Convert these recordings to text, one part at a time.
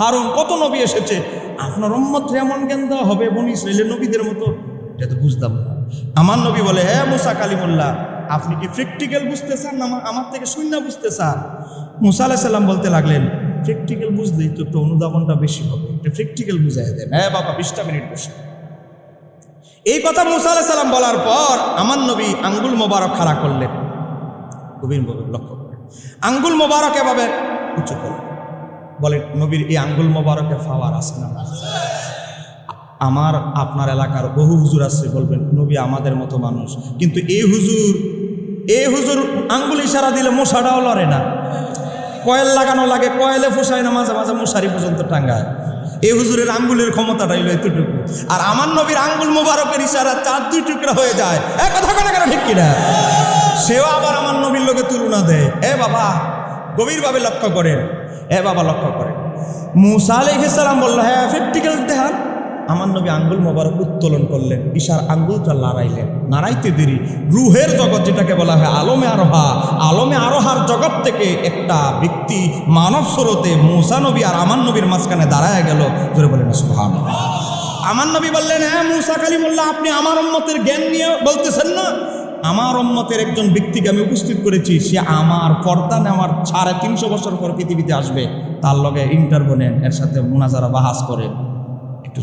হারুন, কত নবী এসেছে? আপনার উম্মত এমন জ্ঞান দেওয়া হবে, বনি ইসরায়েলের নবীদের মতো। এটা তো বুঝতাম না। আমার নবী বলে হ্যাঁ মুসা কালিমুল্লাহ, আপনি কি প্র্যাকটিক্যাল বুঝতে চান? না আমার- থেকে শূন্য বুঝতে চান? মুসা আলাহিসাল্লাম বলতে লাগলেন প্র্যাকটিক্যাল বুঝলেই তো একটু অনুধাবনটা বেশি হবে। এটা প্র্যাকটিক্যাল বুঝাই দেন। হ্যাঁ বাবা, বিশটা মিনিট বসে। এই কথা মুসা আলাহিসাল্লাম বলার পর আমার নবী আঙ্গুল মোবারক খাড়া করলেন। গভীরভাবে লক্ষ্য আঙ্গুল মোবারক এভাবে উঁচু করলেন। বলেন নবীর এই আঙ্গুল মোবারকের ফাওয়ার আছে না আমার, আপনার এলাকার বহু হুজুর আছে, বলবেন, নবী আমাদের মতো মানুষ। কিন্তু এই হুজুর এই হুজুর আঙ্গুল ইশারা দিলে মশাটাও লড়ে না। কয়েল লাগানো লাগে, কয়েলে ফুসায় না, মাঝে মাঝে মশারি পর্যন্ত টাঙ্গায়। এই হুজুরের আঙ্গুলের ক্ষমতাটা হইল এতটুকু। আর আমার নবীর আঙ্গুল মোবারকের ইশারা চার, দুই টুকরা হয়ে যায়। এ কথা কেন কেন, ঠিক কিনা? সেও আবার আমার নবীর লোকে তুলনা দেয়। এ বাবা, গভীরভাবে লক্ষ্য করেন। এ বাবা লক্ষ্য করেন মুসা আলাইহিসসালাম বলল হ্যাঁ প্র্যাকটিক্যাল দেখান আমার নবী আঙ্গুল মোবারক উত্তোলন করলেন ঈশার আঙ্গুলটা লড়াইলেন নাড়াইতে দেরি। রুহের জগৎ যেটাকে বলা হয় আলমে আরোহা, আলমে আরোহার জগৎ থেকে একটা ব্যক্তি মানব স্রোতে মুসা নবী আর আমার নবীর মাঝখানে দাঁড়ায় গেল। ধরে বলেন সুহান আমার নবী বললেন হ্যাঁ মুসা কালিমুল্লাহ, আপনি আমার উম্মতের জ্ঞান নিয়ে বলতেছেন না? আমার অম্মতের একজন ব্যক্তিকে আমি উপস্থিত করেছি, সে আমার পর্দা নেওয়ার সাড়ে তিনশো বছর পর পৃথিবীতে আসবে। তার লগে ইন্টারভিউ নেন এর সাথে মোনাজারা বাহাস করেন একটু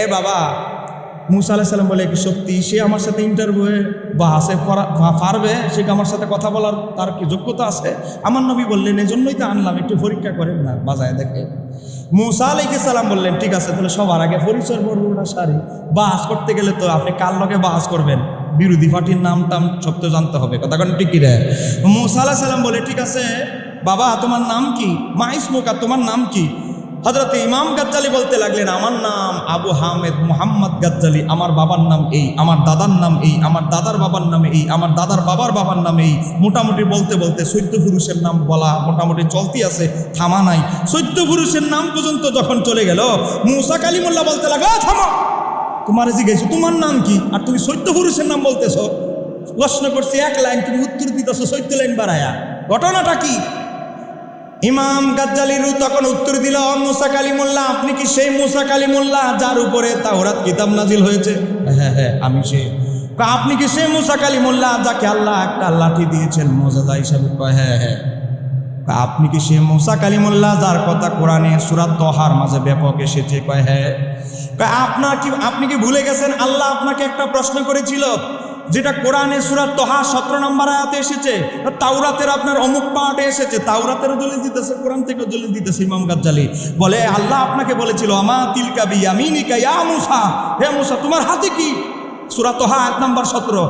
এ বাবা মুসা আলাইসাল্লাম বলে কি সত্যি সে আমার সাথে ইন্টারভিউয়ে বা আসে পারবে, সে আমার সাথে কথা বলার, তার কি যোগ্যতা আছে? আমার নবী বললেন এই জন্যই তো আনলাম, একটু পরীক্ষা করেন না, বাজায় দেখে। মুসা আলাইকে সালাম বললেন, ঠিক আছে, তাহলে সবার আগে পরিচয় পড়ব না, সারি। বাস করতে গেলে তো আপনি কার লগে বাস করবেন? বিরোধী পার্টির নাম টাম সব তো জানতে হবে, কথা কোন ঠিক রে মুসা আলাহ সাল্লাম বলে, ঠিক আছে, বাবা, তোমার নাম কি? মা ইসমুকা তোমার নাম কি? হজরত ইমাম গাজ্জালি বলতে লাগলেন, আমার নাম আবু হামেদ মোহাম্মদ গাজ্জালি, আমার বাবার নাম এই, আমার দাদার নাম এই, আমার দাদার বাবার নাম এই, আমার দাদার বাবার বাবার নাম এই। মোটামুটি বলতে বলতে সৈত্য পুরুষের নাম বলা মোটামুটি চলতি আছে, থামা নাই। সৈত্য পুরুষের নাম পর্যন্ত যখন চলে গেল, মুসা কালিমুল্লাহ বলতে লাগল থামা! তোমার জিজ্ঞেস, তোমার নাম কি? আর তুমি সৈত্য পুরুষের নাম বলতেছো? প্রশ্ন করছি, এক লাইন তুমি উত্তর দিতেছো চৈত্য লাইন বাড়ায়া। ঘটনাটা কি? ইমাম গাজ্জালিরু তখন উত্তর দিল মুসা কালিমুল্লাহ আপনি কি সেই মুসা কালিমুল্লাহ যার উপরে তাওরাত কিতাব নাজিল হয়েছে? হ্যাঁ হ্যাঁ আমি সে। আপনি কি সেই মুসা কালিমুল্লাহ যাকে আল্লাহ একটা লাঠি দিয়েছেন? মজাদা হিসাবে কয়, হ্যাঁ হ্যাঁ। আপনি কি সে মুসা কালিমুল্লাহ যার কথা কোরআনে সুরাত তহার মাঝে ব্যাপক এসেছে? কয় হ্যাঁ। আপনার কি আপনি কি ভুলে গেছেন? আল্লাহ আপনাকে একটা প্রশ্ন করেছিল যেটা কোরআনে সুরাত তহা সতেরো নম্বর আয়াতে এসেছে তাওরাতের আপনার অমুক পাটে এসেছে তাওরাতের দলিল দিতেছে, কোরআন থেকে দলিল দিতেছে ইমাম গাজ্জালি। বলে আল্লাহ আপনাকে বলেছিল, আমা তিলকা বিয়ামিনিকা ইয়া মুসা? হে মুসা, তোমার হাতে কি? সুরাত তহা এক নম্বর সতেরো।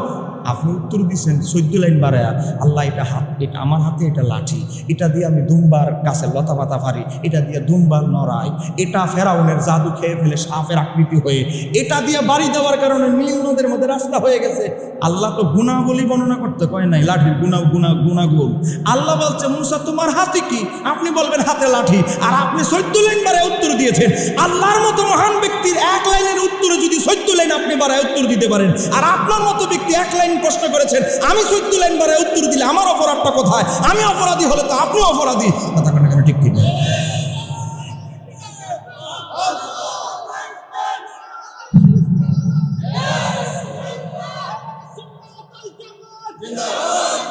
আপনি উত্তর দিচ্ছেন চোদ্দ লাইন বাড়ায়া, আল্লাহ, এটা হাত এটা আমার হাতে, এটা লাঠি। এটা দিয়ে আমি দুমবার গাছের লতা পাতা পারি, এটা দিয়ে দুমবার নড়াই। এটা ফেরাউনের জাদু খেয়ে ফেলে সাপের আকৃতি হয়ে, এটা দিয়ে বাড়ি দেওয়ার কারণে নীল নদের মধ্যে রাস্তা হয়ে গেছে। আল্লাহ তো গুণাবলী বর্ণনা করতে কয় নাই, লাঠির গুণা গুণা গুণাগুণ আল্লাহ বলছে, মুসা, তোমার হাতে কি? আপনি বলবেন, হাতে লাঠি। আর আপনি চোদ্দ লাইন বাড়ায় উত্তর দিয়েছেন। আল্লাহর মতো মহান ব্যক্তির এক লাইনের আপনি বাড়ায় উত্তর দিতে পারেন। আর আপনার মতো ব্যক্তি এক লাইন প্রশ্ন করেছেন, আমি চোদ্দ লাইন বাড়ায় উত্তর দিলে আমার অপরাধটা কোথায়? আমি অপরাধী হলে তো আপনি অপরাধী? কথা কেন ঠিক কিনা জিন্দাবাদ।